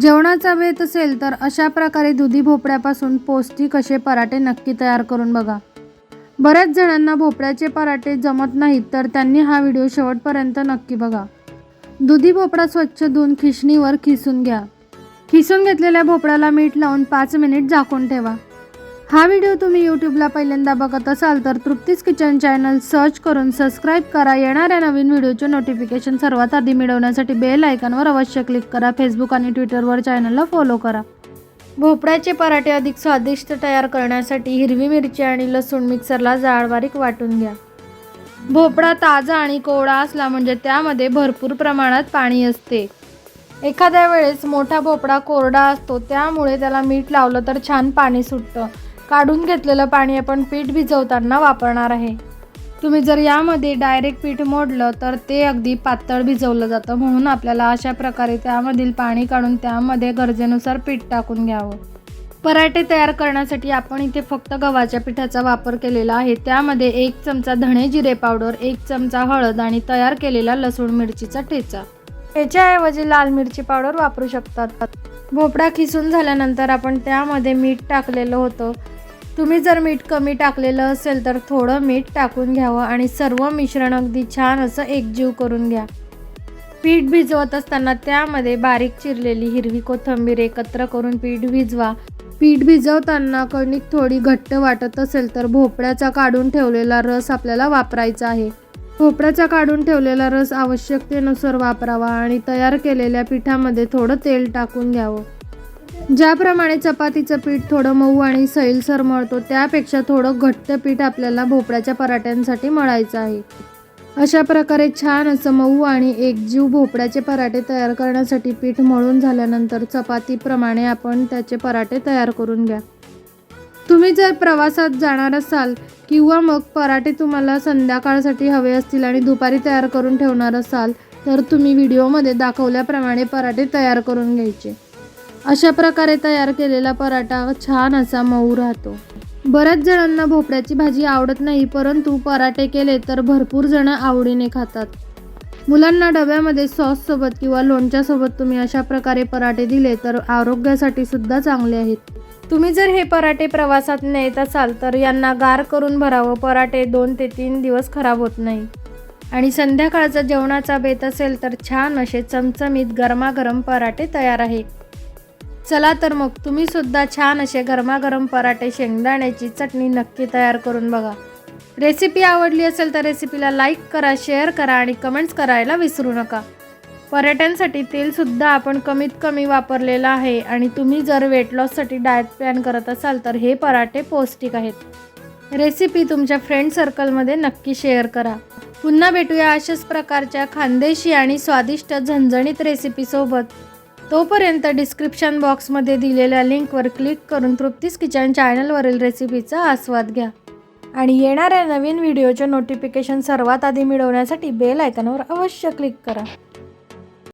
जेवणाचा बेत असेल तर अशा प्रकारे दुधी भोपळ्यापासून पौष्टिक असे पराठे नक्की तयार करून बघा. बऱ्याच जणांना भोपळ्याचे पराठे जमत नाहीत तर त्यांनी हा व्हिडिओ शेवटपर्यंत नक्की बघा. दुधी भोपळा स्वच्छ धुवून खिसणीवर खिसून घ्या. खिसून घेतलेल्या भोपळ्याला मीठ लावून पाच मिनिट झाकून ठेवा. हा व्हिडिओ तुम्ही यूट्यूबला पहिल्यांदा बघत असाल तर तृप्तीज किचन चॅनल सर्च करून सबस्क्राईब करा. येणाऱ्या नवीन व्हिडिओचे नोटिफिकेशन सर्वात आधी मिळवण्यासाठी बेल आयकॉनवर अवश्य क्लिक करा. फेसबुक आणि ट्विटरवर चॅनलला फॉलो करा. भोपळ्याचे पराठे अधिक स्वादिष्ट तयार करण्यासाठी हिरवी मिरची आणि लसूण मिक्सरला जाळबारीक वाटून घ्या. भोपळा ताजा आणि कोवळा असला म्हणजे त्यामध्ये भरपूर प्रमाणात पाणी असते. एखाद्या वेळेस मोठा भोपळा कोरडा असतो त्यामुळे त्याला मीठ लावलं तर छान पाणी सुटतं. काढून घेतलेलं पाणी आपण पीठ भिजवताना वापरणार आहे. तुम्ही जर यामध्ये डायरेक्ट पीठ मोडलं तर ते अगदी पातळ भिजवलं जातं. म्हणून आपल्याला अशा प्रकारे त्यामधील पाणी काढून त्यामध्ये गरजेनुसार पीठ टाकून घ्यावं. पराठे तयार करण्यासाठी आपण इथे फक्त गव्हाच्या पिठाचा वापर केलेला आहे. त्यामध्ये एक चमचा धणे जिरे पावडर एक चमचा हळद आणि तयार केलेला लसूण मिरचीचा ठेचा. याच्याऐवजी लाल मिरची पावडर वापरू शकतात. भोपळा खिसून झाल्यानंतर आपण त्यामध्ये मीठ टाकलेलं होतं. तुम्ही जर मीठ कमी टाकलेलं असेल तर थोडं मीठ टाकून घ्यावं आणि सर्व मिश्रण अगदी छान असं एकजीव करून घ्या. पीठ भिजवत असताना त्यामध्ये बारीक चिरलेली हिरवी कोथिंबीर एकत्र करून पीठ भिजवा. पीठ भिजवताना कणिक थोडी घट्ट वाटत असेल तर भोपळ्याचा काढून ठेवलेला रस आपल्याला वापरायचा आहे. भोपळ्याचा काढून ठेवलेला रस आवश्यकतेनुसार वापरावा आणि तयार केलेल्या पिठामध्ये थोडं तेल टाकून घ्यावं. ज्याप्रमाणे चपातीचं पीठ थोडं मऊ आणि सैलसर मळतो त्यापेक्षा थोडं घट्ट पीठ आपल्याला भोपळ्याच्या पराठ्यांसाठी मळायचं आहे. अशा प्रकारे छान असं मऊ आणि एकजीव भोपळ्याचे पराठे तयार करण्यासाठी पीठ मळून झाल्यानंतर चपातीप्रमाणे आपण त्याचे पराठे तयार करून घ्या. तुम्ही जर प्रवासात जाणार असाल किंवा मग पराठे तुम्हाला संध्याकाळसाठी हवे असतील आणि दुपारी तयार करून ठेवणार असाल तर तुम्ही व्हिडिओमध्ये दाखवल्याप्रमाणे पराठे तयार करून घ्यायचे. अशा प्रकारे तयार केलेला पराठा छान असा मऊ राहतो. बऱ्याच जणांना भोपळ्याची भाजी आवडत नाही परंतु पराठे केले तर भरपूर जण आवडीने खातात. मुलांना डब्यामध्ये सॉससोबत किंवा लोणच्यासोबत तुम्ही अशा प्रकारे पराठे दिले तर आरोग्यासाठी सुद्धा चांगले आहेत. तुम्ही जर हे पराठे प्रवासात नेत असाल तर यांना गार करून भरावं. पराठे दोन ते तीन दिवस खराब होत नाही. आणि संध्याकाळचा जेवणाचा बेत असेल तर छान असे चमचमीत गरमागरम पराठे तयार आहे चला तर मग तुम्ही सुद्धा छान असे गरमागरम पराठे शेंगदाण्याची चटणी नक्की तयार करून बघा. रेसिपी आवडली असेल तर रेसिपीला लाईक करा शेअर करा आणि कमेंट्स करायला विसरू नका. पर्यटनसाठी तेलसुद्धा आपण कमीत कमी वापरलेलं आहे आणि तुम्ही जर वेट लॉससाठी डाएट प्लॅन करत असाल तर हे पराठे पौष्टिक आहेत. रेसिपी तुमच्या फ्रेंड सर्कलमध्ये नक्की शेअर करा. पुन्हा भेटूया अशाच प्रकारच्या खानदेशी आणि स्वादिष्ट झणझणीत रेसिपीसोबत तोपर्यंत डिस्क्रिप्शन बॉक्समध्ये दिलेल्या लिंकवर क्लिक करून तृप्तीस किचन चॅनलवरील रेसिपीचा आस्वाद घ्या. आणि येणाऱ्या नवीन व्हिडिओचे नोटिफिकेशन सर्वात आधी मिळवण्यासाठी बेल आयकॉनवर अवश्य क्लिक करा.